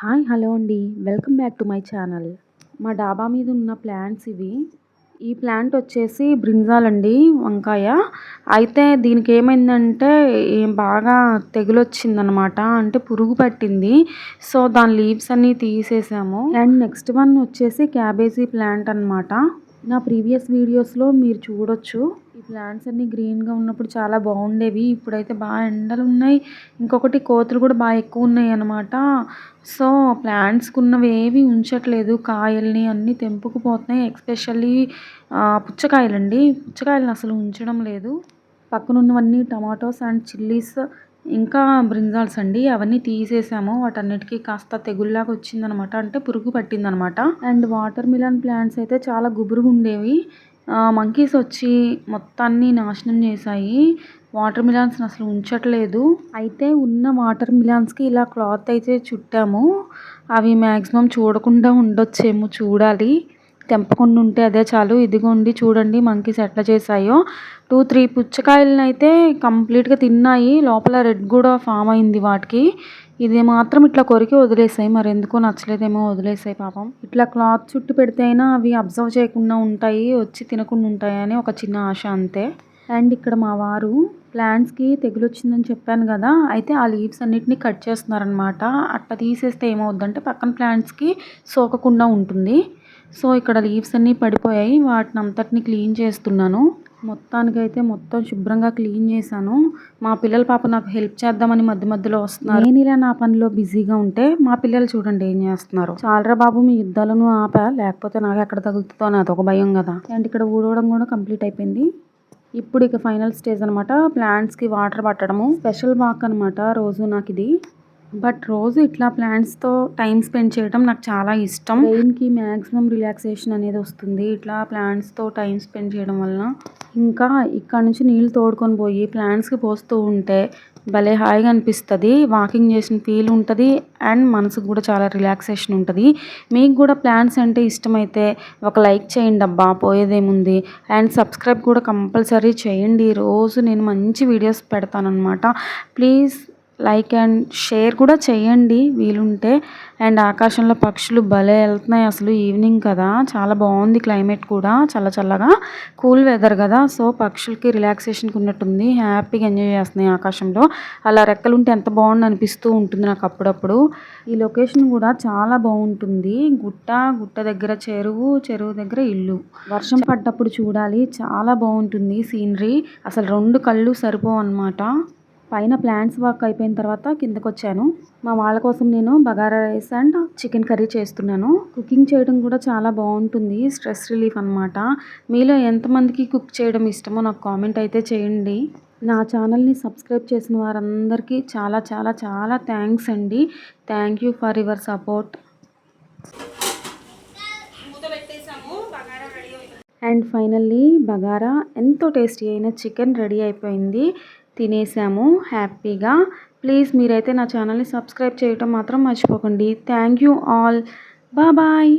Hi hello అండి. Welcome back to my channel. మా డాబా మీద ఉన్న ప్లాంట్స్ ఇవి. ఈ ప్లాంట్ వచ్చేసి బ్రింజాల్ అండి వంకాయ. అయితే దీనికి ఏమైందంటే బాగా తెగులు వచ్చిందనమాట అంటే పురుగు పట్టింది. సో దాని లీవ్స్ అన్నీ తీసేసాము. అండ్ నెక్స్ట్ వన్ వచ్చేసి క్యాబేజీ ప్లాంట్ అనమాట. నా ప్రీవియస్ వీడియోస్లో మీరు చూడొచ్చు. ఈ ప్లాంట్స్ అన్ని గ్రీన్గా ఉన్నప్పుడు చాలా బాగుండేవి. ఇప్పుడైతే బాగా ఎండలు ఉన్నాయి. ఇంకొకటి కోతులు కూడా బాగా ఎక్కువ ఉన్నాయి అనమాట సో ప్లాంట్స్కి ఉన్నవి ఏవి ఉంచట్లేదు. కాయల్ని అన్నీ తెంపుకుపోతున్నాయి ఎక్స్పెషల్లీ పుచ్చకాయలండి. పుచ్చకాయలను అసలు ఉంచడం లేదు. పక్కనున్నవన్నీ టమాటోస్ అండ్ చిల్లీస్ ఇంకా బ్రింజాల్స్ అండి. అవన్నీ తీసేసాము. వాటన్నిటికీ కాస్త తెగుల్లాగా వచ్చిందనమాట అంటే పురుగు పట్టిందనమాట అండ్ వాటర్ మిలన్ ప్లాంట్స్ అయితే చాలా గుబురుగా ఉండేవి మంకీస్ వచ్చి మొత్తాన్ని నాశనం చేశాయి. వాటర్ మిలాన్స్ని అసలు ఉంచట్లేదు. అయితే ఉన్న వాటర్ మిలాన్స్కి ఇలా క్లాత్ అయితే చుట్టాము. అవి మ్యాక్సిమం చూడకుండా ఉండొచ్చేమో చూడాలి. తెంపకుండా ఉంటే అదే చాలు. ఇదిగోండి చూడండి మంకీస్ ఎట్లా చేశాయో. టూ త్రీ పుచ్చకాయలను అయితే కంప్లీట్గా తిన్నాయి. లోపల రెడ్ కూడా ఫామ్ అయింది వాటికి. ఇది మాత్రం ఇట్లా కొరికి వదిలేసాయి. మరి ఎందుకో నచ్చలేదేమో వదిలేసాయి పాపం. ఇట్లా క్లాత్ చుట్టు పెడితే అయినా అవి అబ్జర్వ్ చేయకుండా ఉంటాయి వచ్చి తినకుండా ఉంటాయి అని ఒక చిన్న ఆశ అంతే. అండ్ ఇక్కడ మా వారు ప్లాంట్స్కి తెగులు వచ్చిందని చెప్పాను కదా అయితే ఆ లీవ్స్ అన్నిటిని కట్ చేస్తున్నారనమాట అట్లా తీసేస్తే ఏమవుద్దంటే పక్కన ప్లాంట్స్కి సోకకుండా ఉంటుంది. సో ఇక్కడ లీవ్స్ అన్నీ పడిపోయాయి. వాటిని అంతటిని క్లీన్ చేస్తున్నాను. మొత్తానికైతే మొత్తం శుభ్రంగా క్లీన్ చేశాను. మా పిల్లల పాప నాకు హెల్ప్ చేద్దామని మధ్య మధ్యలో వస్తున్నారు. నేను ఇలా నా పనిలో బిజీగా ఉంటే మా పిల్లలు చూడండి ఏం చేస్తున్నారు. చాలరా బాబు మీ యుద్ధాలను ఆపా. లేకపోతే నాకు ఎక్కడ తగులుతుందో అని అదొక భయం కదా. అండ్ ఇక్కడ ఊడవడం కూడా కంప్లీట్ అయిపోయింది. ఇప్పుడు ఇక ఫైనల్ స్టేజ్ అనమాట ప్లాంట్స్కి వాటర్ పట్టడము. స్పెషల్ వాక్ అనమాట రోజు నాకు ఇది బట్ రోజు ఇట్లా ప్లాంట్స్తో టైం స్పెండ్ చేయడం నాకు చాలా ఇష్టం. బ్రెయిన్కి మ్యాక్సిమం రిలాక్సేషన్ అనేది వస్తుంది. ఇట్లా ప్లాంట్స్తో టైం స్పెండ్ చేయడం వలన ఇంకా ఇక్కడ నుంచి నీళ్ళు తోడుకొని పోయి ప్లాంట్స్కి పోస్తూ ఉంటే భలే హాయిగా అనిపిస్తుంది. వాకింగ్ చేసిన ఫీల్ ఉంటుంది అండ్ మనసుకు కూడా చాలా రిలాక్సేషన్ ఉంటుంది. మీకు కూడా ప్లాంట్స్ అంటే ఇష్టమైతే ఒక లైక్ చేయండి అబ్బా పోయేదేముంది? అండ్ సబ్స్క్రైబ్ కూడా కంపల్సరీ చేయండి. రోజు నేను మంచి వీడియోస్ పెడతానమాట ప్లీజ్ లైక్ అండ్ షేర్ కూడా చేయండి వీలుంటే. అండ్ ఆకాశంలో పక్షులు భలే వెళ్తున్నాయి అసలు ఈవినింగ్ కదా. చాలా బాగుంది క్లైమేట్ కూడా చల్ల చల్లగా. కూల్ వెదర్ కదా. సో పక్షులకి రిలాక్సేషన్కి ఉన్నట్టుంది. హ్యాపీగా ఎంజాయ్ చేస్తున్నాయి ఆకాశంలో. అలా రెక్కలు ఉంటే ఎంత బాగుంది అనిపిస్తూ ఉంటుంది నాకు అప్పుడప్పుడు. ఈ లొకేషన్ కూడా చాలా బాగుంటుంది. గుట్ట గుట్ట దగ్గర చెరువు చెరువు దగ్గర ఇల్లు. వర్షం పడ్డప్పుడు చూడాలి. చాలా బాగుంటుంది సీనరీ. అసలు రెండు కళ్ళు సరిపోవు అనమాట పైన ప్లాంట్స్ వర్క్ అయిపోయిన తర్వాత కిందకు వచ్చాను మా వాళ్ళ కోసం నేను bagara rice and chicken curry చేస్తున్నాను. కుకింగ్ చేయడం కూడా చాలా బాగుంటుంది. స్ట్రెస్ రిలీఫ్ అనమాట మీలో ఎంతమందికి కుక్ చేయడం ఇష్టమో నాకు కామెంట్ అయితే చేయండి. నా ఛానల్ని సబ్స్క్రైబ్ చేసిన వారందరికీ చాలా చాలా చాలా థ్యాంక్స్ అండి. Thank you for your support. And finally bagara ఎంతో టేస్టీ అయిన చికెన్ రెడీ అయిపోయింది. తినేసాము హ్యాపీగా. ప్లీజ్ మీరైతే నా ఛానల్ని సబ్స్క్రైబ్ చేయటం మాత్రం మర్చిపోకండి. Thank you all. బాయ్